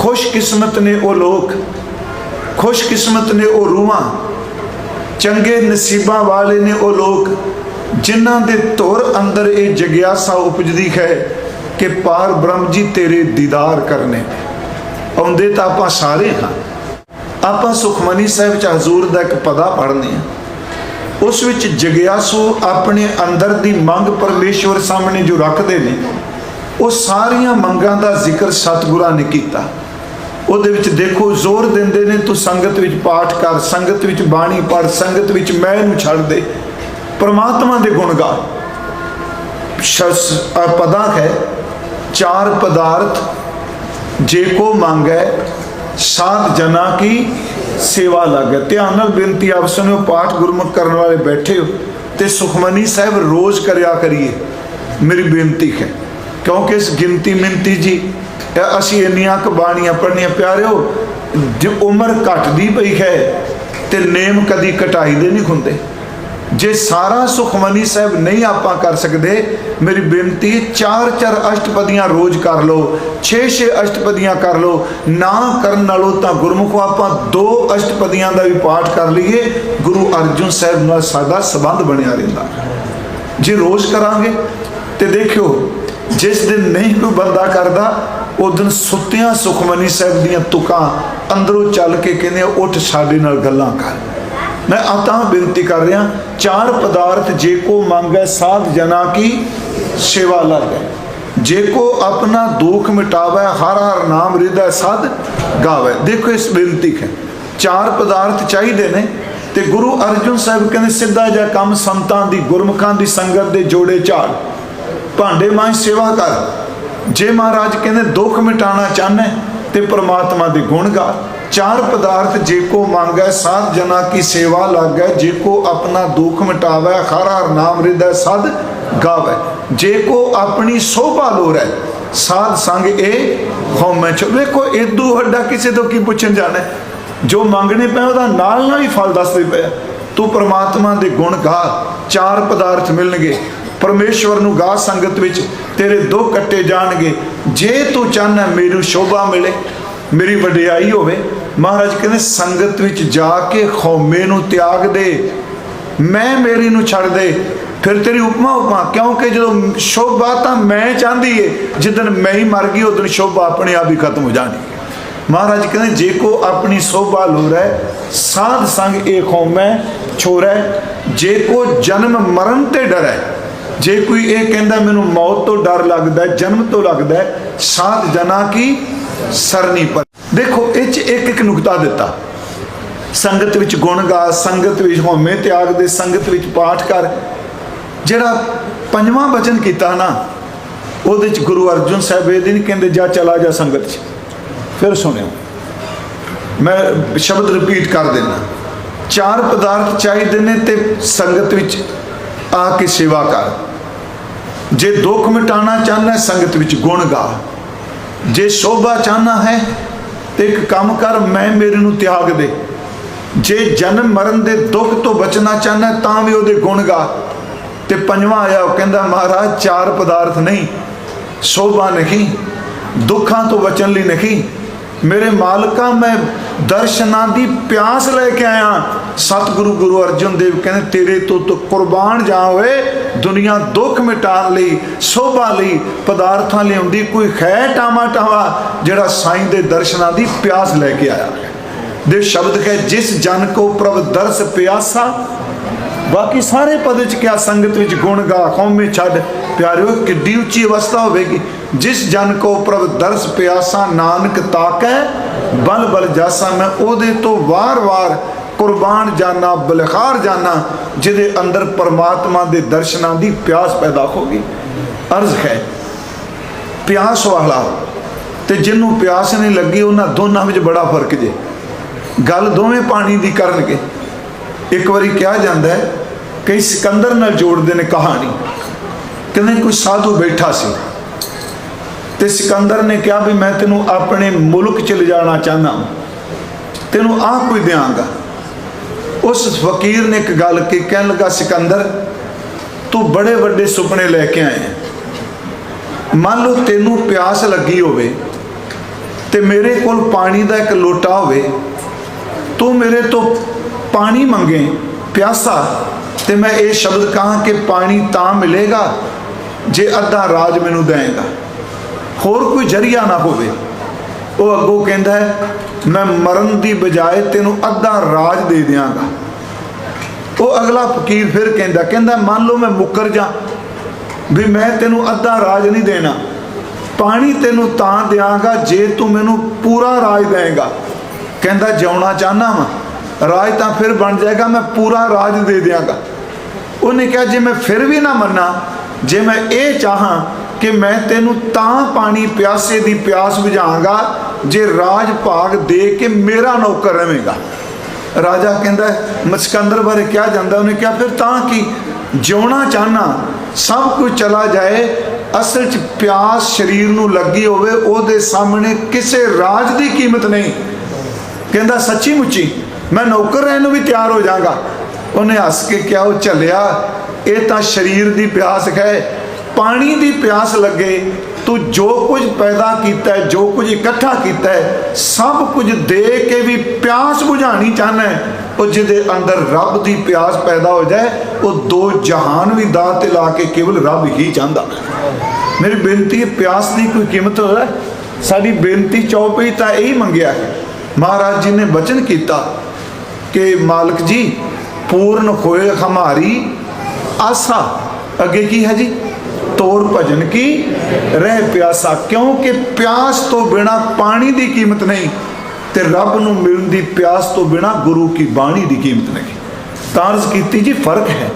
ਖੁਸ਼ਕਿਸਮਤ ਨੇ ਉਹ ਲੋਕ, ਖੁਸ਼ਕਿਸਮਤ ਨੇ ਉਹ ਰੂਹਾਂ, ਚੰਗੇ ਨਸੀਬਾਂ ਵਾਲੇ ਨੇ ਉਹ ਲੋਕ, ਜਿਨ੍ਹਾਂ ਦੇ ਧੁਰ ਅੰਦਰ ਇਹ ਜਗਿਆਸਾ ਉਪਜਦੀ ਹੈ ਕਿ ਪਾਰ ਬ੍ਰਹਮ ਜੀ ਤੇਰੇ ਦੀਦਾਰ ਕਰਨੇ। ਆਉਂਦੇ ਤਾਂ ਆਪਾਂ ਸਾਰੇ ਹਾਂ। ਆਪਾਂ ਸੁਖਮਨੀ ਸਾਹਿਬ ਚ ਹਜ਼ੂਰ ਦਾ ਇੱਕ ਪਦਾ ਪੜ੍ਹਨੇ ਆ ਉਸ ਵਿੱਚ ਜਗਿਆਸੂ ਆਪਣੇ ਅੰਦਰ ਦੀ ਮੰਗ ਪਰਮੇਸ਼ਵਰ ਸਾਹਮਣੇ ਜੋ ਰੱਖਦੇ ਨੇ, ਉਹ ਸਾਰੀਆਂ ਮੰਗਾਂ ਦਾ ਜ਼ਿਕਰ ਸਤਿਗੁਰਾਂ ਨੇ ਕੀਤਾ। ਉਹਦੇ ਵਿੱਚ ਦੇਖੋ, ਜ਼ੋਰ ਦਿੰਦੇ ਨੇ, ਤੂੰ ਸੰਗਤ ਵਿੱਚ ਪਾਠ ਕਰ, ਸੰਗਤ ਵਿੱਚ ਬਾਣੀ ਪੜ ਸੰਗਤ ਵਿੱਚ ਮੈਂ ਨੂੰ ਛੱਡ ਦੇ। ਪਰਮਾਤਮਾ ਦੇ ਗੁਣ ਗਾ ਸ਼ਸ ਪਦਾ ਹੈ, ਚਾਰ ਪਦਾਰਥ, ਜੇ ਕੋ ਮੰਗੈ, ਸਾਧ ਜਨਾ ਕੀ ਸੇਵਾ ਲਾਗੇ। ਧਿਆਨ ਨਾਲ ਬੇਨਤੀ, ਆਪ ਸੁਣਿਓ, ਪਾਠ ਗੁਰਮੁਖ ਕਰਨ ਵਾਲੇ ਬੈਠੇ ਹੋ ਤੇ ਸੁਖਮਨੀ ਸਾਹਿਬ ਰੋਜ਼ ਕਰਿਆ ਕਰੀਏ। ਮੇਰੀ ਬੇਨਤੀ ਹੈ, ਕਿਉਂਕਿ ਇਸ ਗਿਣਤੀ ਮਿੰਤੀ ਜੀ ਅਸੀਂ ਇੰਨੀਆਂ ਕੁ ਬਾਣੀਆਂ ਪੜ੍ਹਨੀਆਂ, ਪਿਆਰਿਓ, ਜੇ ਉਮਰ ਘਟਦੀ ਪਈ ਹੈ ਤੇ ਨੇਮ ਕਦੀ ਕਟਾਈ ਦੇ ਨਹੀਂ ਹੁੰਦੇ। ਜੇ ਸਾਰਾ ਸੁਖਮਨੀ ਸਾਹਿਬ ਨਹੀਂ ਆਪਾਂ ਕਰ ਸਕਦੇ, ਮੇਰੀ ਬੇਨਤੀ ਚਾਰ ਚਾਰ ਅਸ਼ਟਪਦੀਆਂ ਰੋਜ਼ ਕਰ ਲਓ 6-6 ਅਸ਼ਟਪਦੀਆਂ ਕਰ ਲਓ, ਨਾ ਕਰਨ ਨਾਲੋਂ ਤਾਂ ਗੁਰਮੁਖੋ ਆਪਾਂ ਦੋ ਅਸ਼ਟਪਦੀਆਂ ਦਾ ਵੀ ਪਾਠ ਕਰ ਲਈਏ, ਗੁਰੂ ਅਰਜਨ ਸਾਹਿਬ ਨਾਲ ਸਾਡਾ ਸਬੰਧ ਬਣਿਆ ਰਹਿੰਦਾ। ਜੇ ਰੋਜ਼ ਕਰਾਂਗੇ, ਤੇ ਦੇਖਿਓ, ਜਿਸ ਦਿਨ ਨਹੀਂ ਕੋਈ ਬੰਦਾ ਕਰਦਾ ਉਹ ਦਿਨ ਸੁੱਤਿਆਂ ਸੁਖਮਨੀ ਸਾਹਿਬ ਦੀਆਂ ਤੁਕਾਂ ਅੰਦਰੋਂ ਚੱਲ ਕੇ ਕਹਿੰਦੇ ਆ, ਉੱਠ ਸਾਡੇ ਨਾਲ ਗੱਲਾਂ ਕਰ। ਮੈਂ ਤਾਂ ਬੇਨਤੀ ਕਰ ਰਿਹਾ ਚਾਰ ਪਦਾਰਥ ਜੇ ਕੋ ਮੰਗੈ ਸਾਧ ਜਨਾ ਕੀ ਸੇਵਾ ਲਾਗੈ। ਜੇ ਕੋ ਆਪਣਾ ਦੁੱਖ ਮਿਟਾਵੇ ਹਰ ਹਰ ਨਾਮ ਹਿਰਦੈ ਸਦ ਗਾਵੇ। ਦੇਖੋ ਇਸ ਬੇਨਤੀ ਹੈ। ਚਾਰ ਪਦਾਰਥ ਚਾਹੀਦੇ ਨੇ ਤੇ ਗੁਰੂ ਅਰਜਨ ਸਾਹਿਬ ਕਹਿੰਦੇ ਸਿੱਧਾ ਜਿਹਾ ਕੰਮ ਸੰਤਾਂ ਦੀ ਗੁਰਮੁਖਾਂ ਦੀ ਸੰਗਤ ਦੇ ਜੋੜੇ ਝਾੜ। ਭਾਂਡੇ ਮਾਂ ਸੇਵਾ ਕਰ। ਜੇ ਮਹਾਰਾਜ ਕਹਿੰਦੇ ਦੁੱਖ ਮਿਟਾਣਾ ਚਾਹਨਾ ਤੇ ਪ੍ਰਮਾਤਮਾ ਦੇ ਗੁਣ ਗਾ ਚਾਰ ਪਦਾਰਥ ਜੇ ਕੋ ਮੰਗੈ, ਸਾਧ ਜਨਾ ਕੀ ਸੇਵਾ ਲਾਗੈ, ਜੇ ਕੋ ਆਪਣਾ ਦੁੱਖ ਮਿਟਾਵੇ, ਹਰ ਹਰ ਨਾਮ ਹਿਰਦੈ ਸਦ ਗਾਵੇ। ਜੇ ਕੋ ਆਪਣੀ ਸੋਭਾ ਲੋਰੈ ਸਾਧ ਸੰਗ ਇਹ ਹਉਮੈ ਚ। ਵੇਖੋ ਇਦੂ ਵੱਡਾ ਕਿਸੇ ਤੋਂ ਕੀ ਪੁੱਛਣ ਜਾਣਾ ਜੋ ਮੰਗਣੇ ਪਏ, ਉਹਦਾ ਨਾਲ ਨਾਲ ਹੀ ਫਲ ਦੱਸਦੇ ਪਏ ਤੂੰ ਪ੍ਰਮਾਤਮਾ ਦੇ ਗੁਣ ਗਾ ਚਾਰ ਪਦਾਰਥ ਮਿਲਣਗੇ। ਪਰਮੇਸ਼ਵਰ ਨੂੰ ਗਾ ਸੰਗਤ ਵਿੱਚ ਤੇਰੇ ਦੁੱਖ ਕੱਟੇ ਜਾਣਗੇ। ਜੇ ਤੂੰ ਚਾਹਨਾ ਮੈਨੂੰ ਸ਼ੋਭਾ ਮਿਲੇ, ਮੇਰੀ ਵਡਿਆਈ ਹੋਵੇ, ਮਹਾਰਾਜ ਕਹਿੰਦੇ, ਸੰਗਤ ਵਿੱਚ ਜਾ ਕੇ ਖੌਮੇ ਨੂੰ ਤਿਆਗ ਦੇ। ਮੈਂ ਮੇਰੀ ਨੂੰ ਛੱਡ ਦੇ। ਫਿਰ ਤੇਰੀ ਉਪਮਾ ਉਪਮਾ, ਕਿਉਂਕਿ ਜਦੋਂ ਸ਼ੋਭਾ ਤਾਂ ਮੈਂ ਚਾਹੁੰਦੀ ਏ ਜਿੱਦਨ ਮੈਂ ਹੀ ਮਰ ਗਈ ਉਦੋਂ ਸ਼ੋਭਾ ਆਪਣੇ ਆਪ ਹੀ ਖਤਮ ਹੋ ਜਾਣੀ। ਮਹਾਰਾਜ ਕਹਿੰਦੇ, ਜੇ ਕੋ ਆਪਣੀ ਸੋਭਾ ਲੋਰੈ ਸਾਧ ਸੰਗ ਇਹ ਖੌਮੈ ਛੋਰੈ ਜੇ ਕੋ ਜਨਮ ਮਰਨ ਤੇ ਡਰੈ ਜੇ ਕੋਈ ਇਹ ਕਹਿੰਦਾ ਮੈਨੂੰ ਮੌਤ ਤੋਂ ਡਰ ਲੱਗਦਾ ਜਨਮ ਤੋਂ ਲੱਗਦਾ ਹੈ, ਸਾਧ ਜਨਾ ਕੀ ਸਰਨੀ ਪਰ। ਦੇਖੋ ਇਹ ਚ ਇੱਕ ਇੱਕ ਨੁਕਤਾ ਦਿੱਤਾ। ਸੰਗਤ ਵਿੱਚ ਗੁਣ ਗਾ ਸੰਗਤ ਵਿੱਚ ਹਉਮੈ ਤਿਆਗ ਦੇ ਸੰਗਤ ਵਿੱਚ ਪਾਠ ਕਰ। ਜਿਹੜਾ ਪੰਜਵਾਂ ਬਚਨ ਕੀਤਾ ਨਾ ਉਹਦੇ ਚ ਗੁਰੂ ਅਰਜਨ ਸਾਹਿਬ ਇਹ ਨਹੀਂ ਕਹਿੰਦੇ ਜਾ ਚਲਾ ਜਾ ਸੰਗਤ ਚ। ਫਿਰ ਸੁਣਿਓ। ਮੈਂ ਸ਼ਬਦ ਰਿਪੀਟ ਕਰ ਦੇਣਾ ਚਾਰ ਪਦਾਰਥ ਚਾਹੀਦੇ ਨੇ ਤੇ ਸੰਗਤ ਵਿੱਚ ਆ ਕੇ ਸੇਵਾ ਕਰ। ਜੇ ਦੁੱਖ ਮਿਟਾਣਾ ਚਾਹਨਾ ਸੰਗਤ ਵਿੱਚ ਗੁਣ ਗਾ। ਜੇ ਸ਼ੋਭਾ ਚਾਹਨਾ ਹੈ, ਤੇ ਇੱਕ ਕੰਮ ਕਰ, ਮੈਂ ਮੇਰੇ ਨੂੰ ਤਿਆਗ ਦੇ। ਜੇ ਜਨਮ ਮਰਨ ਦੇ ਦੁੱਖ ਤੋਂ ਬਚਣਾ ਚਾਹਨਾ ਤਾਂ ਵੀ ਉਹਦੇ ਗੁਣ ਗਾ। ਤੇ ਪੰਜਵਾਂ ਆਇਆ, ਉਹ ਕਹਿੰਦਾ, ਮਹਾਰਾਜ, ਚਾਰ ਪਦਾਰਥ ਨਹੀਂ, ਸ਼ੋਭਾ ਨਹੀਂ, ਦੁੱਖਾਂ ਤੋਂ ਬਚਣ ਲਈ ਨਹੀਂ ਮੇਰੇ ਮਾਲਕਾ, ਮੈਂ ਦਰਸ਼ਨਾਂ ਦੀ ਪਿਆਸ ਲੈ ਕੇ ਆਇਆ। ਸਤਿਗੁਰੂ ਗੁਰੂ ਅਰਜਨ ਦੇਵ ਕਹਿੰਦੇ, ਤੇਰੇ ਤੋਂ ਤੂੰ ਕੁਰਬਾਨ ਜਾ ਹੋਏ, ਦੁਨੀਆ ਦੁੱਖ ਮਿਟਾਉਣ ਲਈ, ਸ਼ੋਭਾ ਲਈ, ਪਦਾਰਥਾਂ ਲਿਆਉਂਦੀ ਕੋਈ ਖੈ ਟਾਮਾ ਟਾਵਾ ਜਿਹੜਾ ਸਾਈਂ ਦੇ ਦਰਸ਼ਨਾਂ ਦੀ ਪਿਆਸ ਲੈ ਕੇ ਆਇਆ। ਦੇ ਸ਼ਬਦ ਹੈ ਜਿਸ ਜਨ ਕੋ ਪ੍ਰਭ ਦਰਸ ਪਿਆਸਾ ਬਾਕੀ ਸਾਰੇ ਪਦ 'ਚ ਕਿਆ ਸੰਗਤ ਵਿੱਚ ਗੁਣ ਗਾ ਕੌਮੇ ਛੱਡ। ਪਿਆਰਿਓ, ਕਿੱਡੀ ਉੱਚੀ ਅਵਸਥਾ ਹੋਵੇਗੀ। ਜਿਸ ਜਨ ਕੋ ਪ੍ਰਭ ਦਰਸ ਪਿਆਸਾ, ਨਾਨਕ ਤਾਕੈ ਬਲ ਬਲ ਜਾਸਾ, ਮੈਂ ਉਹਦੇ ਤੋਂ ਵਾਰ-ਵਾਰ ਕੁਰਬਾਨ ਜਾਨਾ, ਬਲਖਾਰ ਜਾਨਾ, ਜਿਹਦੇ ਅੰਦਰ ਪਰਮਾਤਮਾ ਦੇ ਦਰਸ਼ਨਾਂ ਦੀ ਪਿਆਸ ਪੈਦਾ ਹੋਗੀ ਅਰਜ਼ ਹੈ, ਪਿਆਸ ਵਾਲਾ ਤੇ ਜਿਹਨੂੰ ਪਿਆਸ ਨਹੀਂ ਲੱਗੀ, ਉਹਨਾਂ ਦੋਨਾਂ ਵਿੱਚ ਬੜਾ ਫ਼ਰਕ ਜੇ। ਗੱਲ ਦੋਵੇਂ ਪਾਣੀ ਦੀ ਕਰਨਗੇ। ਇੱਕ ਵਾਰੀ ਕਿਹਾ ਜਾਂਦਾ ਹੈ ਕਈ ਸਿਕੰਦਰ ਨਾਲ ਜੋੜਦੇ ਨੇ ਕਹਾਣੀ। ਕਹਿੰਦੇ ਕੋਈ ਸਾਧੂ ਬੈਠਾ ਸੀ। ਤੇ ਸਿਕੰਦਰ ਨੇ ਕਿਹਾ ਵੀ ਮੈਂ ਤੈਨੂੰ ਆਪਣੇ ਮੁਲਕ ਚ ਲਿਜਾਣਾ ਚਾਹੁੰਦਾ ਤੈਨੂੰ ਆਹ ਕੋਈ ਦਿਆਂਗਾ। ਉਸ ਫਕੀਰ ਨੇ ਇੱਕ ਗੱਲ ਕੀ ਕਹਿਣ ਲੱਗਾ, ਸਿਕੰਦਰ, ਤੂੰ ਬੜੇ ਵੱਡੇ ਸੁਪਨੇ ਲੈ ਕੇ ਆਏ ਮੰਨ ਲਓ ਤੈਨੂੰ ਪਿਆਸ ਲੱਗੀ ਹੋਵੇ ਤੇ ਮੇਰੇ ਕੋਲ ਪਾਣੀ ਦਾ ਇੱਕ ਲੋਟਾ ਹੋਵੇ, ਤੂੰ ਮੇਰੇ ਤੋਂ ਪਾਣੀ ਮੰਗੇ, ਪਿਆਸਾ ਤੇ ਮੈਂ ਇਹ ਸ਼ਬਦ ਕਹਾਂ ਕਿ ਪਾਣੀ ਤਾਂ ਮਿਲੇਗਾ ਜੇ ਅੱਧਾ ਰਾਜ ਮੈਨੂੰ ਦੇਏਗਾ ਹੋਰ ਕੋਈ ਜਰੀਆ ਨਾ ਹੋਵੇ। ਉਹ ਅੱਗੋਂ ਕਹਿੰਦਾ ਹੈ, ਮੈਂ ਮਰਨ ਦੀ ਬਜਾਏ ਤੈਨੂੰ ਅੱਧਾ ਰਾਜ ਦੇ ਦਿਆਂਗਾ। ਉਹ ਅਗਲਾ ਫਕੀਰ ਫਿਰ ਕਹਿੰਦਾ ਕਹਿੰਦਾ, ਮੰਨ ਲਓ ਮੈਂ ਮੁੱਕਰ ਜਾ ਵੀ ਮੈਂ ਤੈਨੂੰ ਅੱਧਾ ਰਾਜ ਨਹੀਂ ਦੇਣਾ। ਪਾਣੀ ਤੈਨੂੰ ਤਾਂ ਦਿਆਂਗਾ ਜੇ ਤੂੰ ਮੈਨੂੰ ਪੂਰਾ ਰਾਜ ਦੇਏਗਾ ਕਹਿੰਦਾ, ਜਿਉਣਾ ਚਾਹਨਾ ਵਾਂ। ਰਾਜ ਤਾਂ ਫਿਰ ਬਣ ਜਾਏਗਾ, ਮੈਂ ਪੂਰਾ ਰਾਜ ਦੇ ਦਿਆਂਗਾ। ਉਹਨੇ ਕਿਹਾ, ਜੇ ਮੈਂ ਫਿਰ ਵੀ ਨਾ ਮੰਨਾਂ, ਜੇ ਮੈਂ ਇਹ ਚਾਹਾਂ ਕਿ ਮੈਂ ਤੈਨੂੰ ਤਾਂ ਪਾਣੀ ਪਿਆਸੇ ਦੀ ਪਿਆਸ ਬੁਝਾਵਾਂਗਾ ਜੇ ਰਾਜ ਭਾਗ ਦੇ ਕੇ ਮੇਰਾ ਨੌਕਰ ਰਵੇਂਗਾ। ਰਾਜਾ ਕਹਿੰਦਾ, ਮਸਕੰਦਰ ਬਾਰੇ ਕਿਹਾ ਜਾਂਦਾ, ਉਹਨੇ ਕਿਹਾ, ਫਿਰ ਤਾਂ ਕੀ? ਜਿਉਣਾ ਚਾਹਨਾ, ਸਭ ਕੁਝ ਚਲਾ ਜਾਏ, ਅਸਲ 'ਚ ਪਿਆਸ ਸਰੀਰ ਨੂੰ ਲੱਗੀ ਹੋਵੇ, ਉਹਦੇ ਸਾਹਮਣੇ ਕਿਸੇ ਰਾਜ ਦੀ ਕੀਮਤ ਨਹੀਂ। ਕਹਿੰਦਾ, ਸੱਚੀ ਮੁੱਚੀ, ਮੈਂ ਨੌਕਰ ਰਹਿਣ ਨੂੰ ਵੀ ਤਿਆਰ ਹੋ ਜਾਗਾ। ਉਹਨੇ ਹੱਸ ਕੇ ਕਿਹਾ, ਉਹ ਚੱਲਿਆ ਇਹ ਤਾਂ ਸਰੀਰ ਦੀ ਪਿਆਸ ਹੈ, ਪਾਣੀ ਦੀ ਪਿਆਸ ਲੱਗੇ, ਤੂੰ ਜੋ ਕੁਝ ਪੈਦਾ ਕੀਤਾ ਹੈ, ਜੋ ਕੁਝ ਇਕੱਠਾ ਕੀਤਾ ਹੈ, ਸਭ ਕੁਝ ਦੇ ਕੇ ਵੀ ਪਿਆਸ ਬੁਝਾਣੀ ਚਾਹਨਾ ਹੈ, ਉਹ ਜਿਹਦੇ ਅੰਦਰ ਰੱਬ ਦੀ ਪਿਆਸ ਪੈਦਾ ਹੋ ਜਾਏ, ਉਹ ਦੋ ਜਹਾਨ ਵੀ ਦਾਅ ਤੇ ਲਾ ਕੇ ਕੇਵਲ ਰੱਬ ਹੀ ਚਾਹੁੰਦਾ। ਮੇਰੀ ਬੇਨਤੀ ਹੈ, ਪਿਆਸ ਦੀ ਕੋਈ ਕੀਮਤ ਹੋਵੇ, ਸਾਡੀ ਬੇਨਤੀ ਚੌਪਈ ਤਾਂ ਇਹੀ ਮੰਗਿਆ ਹੈ। ਮਹਾਰਾਜ ਜੀ ਨੇ ਬਚਨ ਕੀਤਾ ਕਿ ਮਾਲਕ ਜੀ ਪੂਰਨ ਹੋਏ ਹਮਾਰੀ ਆਸਾ। ਅੱਗੇ ਕੀ ਹੈ ਜੀ? ਤੋਰ ਭਜਨ ਕੀ? ਰਹਿ ਪਿਆਸਾ, ਕਿਉਂਕਿ ਪਿਆਸ ਤੋਂ ਬਿਨਾ ਪਾਣੀ ਦੀ ਕੀਮਤ ਨਹੀਂ ਤੇ ਰੱਬ ਨੂੰ ਮਿਲਣ ਦੀ ਪਿਆਸ ਤੋਂ ਬਿਨਾ ਗੁਰੂ ਕੀ ਬਾਣੀ ਦੀ ਕੀਮਤ ਨਹੀਂ। ਤਾਰਜ਼ ਕੀਤੀ ਜੀ, ਫ਼ਰਕ ਹੈ।